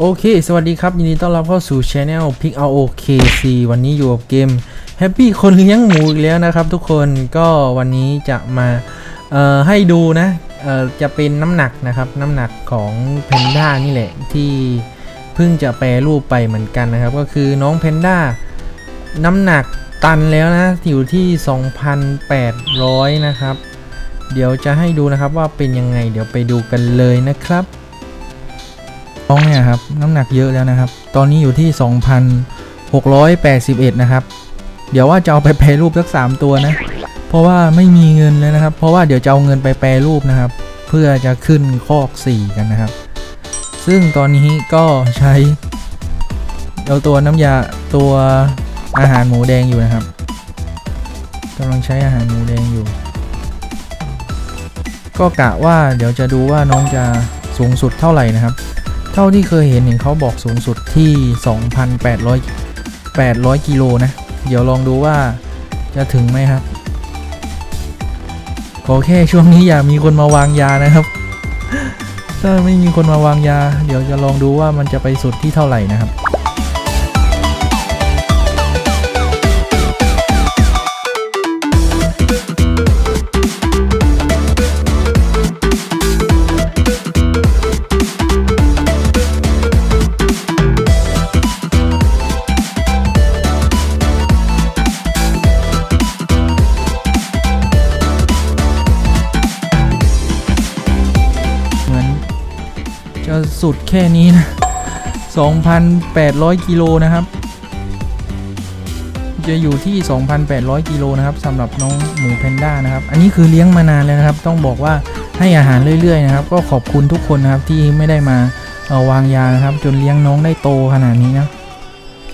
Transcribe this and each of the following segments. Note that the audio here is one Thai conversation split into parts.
โอเค สวัสดีครับ ยินดีต้อนรับเข้าสู่ Channel Pick Out OKC วันนี้อยู่กับเกม Happy คนเลี้ยงหมูอีกแล้วนะครับทุกคนก็วันนี้จะมาให้ดูนะจะเป็นน้ำหนักนะครับ น้ำหนักของแพนด้านี่แหละ ที่เพิ่งจะแปรรูปไปเหมือนกันนะครับ ก็คือน้องแพนด้าน้ำหนักตันแล้วนะ อยู่ที่ 2,800 นะครับ เดี๋ยวจะให้ดูนะครับว่าเป็นยังไงเดี๋ยวไปดูกันเลยนะครับ น้องเนี่ยครับน้ำหนักเยอะแล้วนะครับ ตอนนี้อยู่ที่ 2,681 นะครับ เดี๋ยวว่าจะเอาไปแปรรูปสัก 3 ตัวนะ เพราะว่าไม่มีเงินเลยนะครับ เพราะว่าเดี๋ยวจะเอาเงินไปแปรรูปนะครับ เพื่อจะขึ้นคอก 4 กันนะครับ ซึ่งตอนนี้ก็ใช้เอาตัวน้ำยาตัวอาหารหมูแดงอยู่นะครับกำลังใช้อาหารหมูแดงอยู่ ก็กะว่าเดี๋ยวจะดูว่าน้องจะสูงสุดเท่าไหร่นะครับ เท่าที่เคยเห็นเห็นเขาบอกสูงสุดที่ 2,800 800กิโลนะ เดี๋ยวลองดูว่าจะถึงไหมครับ ขอแค่ช่วงนี้อย่ามีคนมาวางยานะครับ ถ้าไม่มีคนมาวางยา เดี๋ยวจะลองดูว่ามันจะไปสุดที่เท่าไหร่นะครับ จะสุดแค่นี้นะ 2,800 กิโลนะครับ จะอยู่ที่ 2,800 กิโลนะครับสำหรับน้องหมูแพนด้านะครับ อันนี้คือเลี้ยงมานานแล้วนะครับ ต้องบอกว่าให้อาหารเรื่อยๆนะครับ ก็ขอบคุณทุกคนนะครับที่ไม่ได้มาวางยานะครับ จนเลี้ยงน้องได้โตขนาดนี้นะ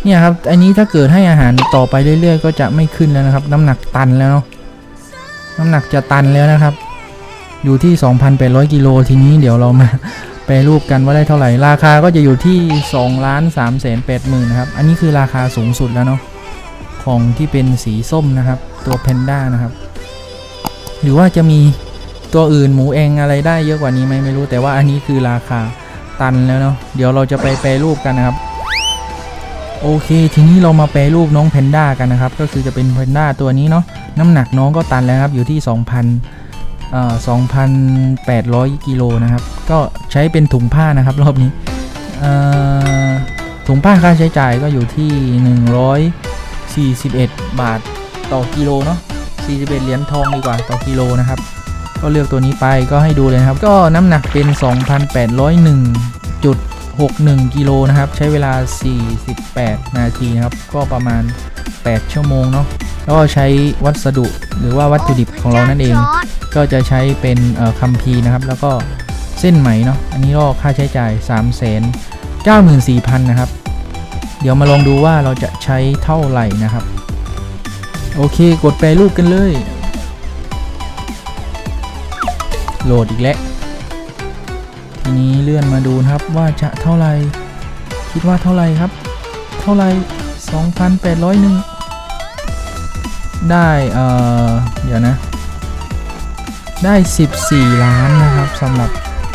เนี่ยครับ อันนี้ถ้าเกิดให้อาหารต่อไปเรื่อยๆ ก็จะไม่ขึ้นแล้วนะครับ น้ำหนักตันแล้วเนาะ น้ำหนักจะตันแล้วนะครับ อยู่ที่ 2,800 กิโลทีนี้เดี๋ยวเรามา ปรรูปกันว่าได้เท่าไหร่ ราคาก็จะอยู่ที่2ล้าน3แสน8หมื่นนะครับ อันนี้คือราคาสูงสุดแล้วเนาะของที่เป็นสีส้มนะครับ ตัวแพนด้านะครับ หรือว่าจะมีตัวอื่นหมูเองอะไรได้เยอะกว่านี้ไหมไม่รู้ แต่ว่าอันนี้คือราคาตันแล้วเนาะเดี๋ยวเราจะไปแปรรูปกันนะครับ โอเค ทีนี้เรามาแปรรูปน้องแพนด้ากันนะครับ ก็คือจะเป็นแพนด้าตัวนี้เนาะน้ำหนักน้องก็ตันแล้วครับอยู่ที่ 2,000 2,800 กิโลนะครับ ก็ใช้เป็นถุงผ้านะครับรอบนี้ถุงผ้าค่าใช้จ่ายก็อยู่ที่ 141 บาทต่อกิโลเนาะ41 เหรียญทองดีกว่าต่อกิโลนะครับ ก็เลือกตัวนี้ไปก็ให้ดูเลยครับ ก็น้ำหนักเป็น 2,801 61 กิโลนะครับ ใช้เวลา 48 นาทีนะครับ ก็ประมาณ 8 ชั่วโมงเนาะแล้วก็ใช้วัสดุหรือว่าวัตถุดิบของเรานั่นเอง ก็จะใช้เป็นคัมภีร์นะครับ แล้วก็เส้นไหมเนาะอันนี้ก็ค่าใช้จ่าย3 9 4 0 0 0 นะครับ เดี๋ยวมาลองดูว่าเราจะใช้เท่าไหร่นะครับ โอเคกดแปรรูปกันเลย โหลดอีกแล้ว นี้เลื่อนมาดูนะครับว่าจะเท่าไหร่คิดว่าเท่าไหร่ครับ เท่าไหร่ 2,801ได้เอ่อเดี๋ยวนะ ได้ 14 ล้านนะครับสำหรับ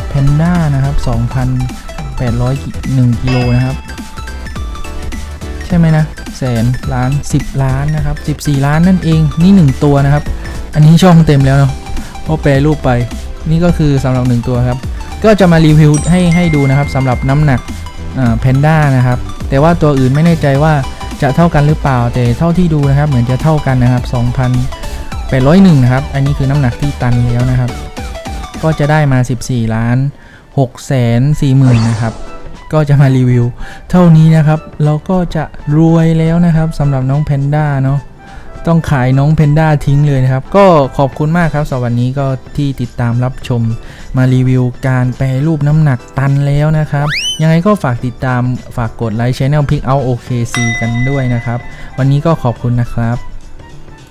แพนด้านะครับ 2,801กิโลนะครับ ใช่ไหมนะ แสนล้าน 10 ล้านนะครับ 14 ล้านนั่นเองนี่ 1 ตัวนะครับ อันนี้ช่องเต็มแล้วเนาะเพราะแปรรูปไปนี่ก็คือสำหรับ 1 ตัวครับ ก็จะมารีวิวให้ให้ดูนะครับสำหรับน้ำหนักแพนด้านะครับ แต่ว่าตัวอื่นไม่แน่ใจว่าจะเท่ากันหรือเปล่า แต่เท่าที่ดูนะครับ เหมือนจะเท่ากันนะครับ 2,801 นะครับ อันนี้คือน้ำหนักที่ตันแล้วนะครับ ก็จะได้มา 14 ล้าน6แสน4หมื่นนะครับ ก็จะมารีวิว เท่านี้นะครับ เราก็จะรวยแล้วนะครับสำหรับน้องแพนด้าเนาะ ต้องขายน้องเพนด้าทิ้งเลยนะครับ ก็ขอบคุณมากครับสำหรับวันนี้ก็ที่ติดตามรับชมมารีวิวการแปรรูปน้ำหนักตันแล้วนะครับ ยังไงก็ฝากติดตามฝากกดไลค์ช anel Pick Out OKC กันด้วยนะครับ วันนี้ก็ขอบคุณนะครับ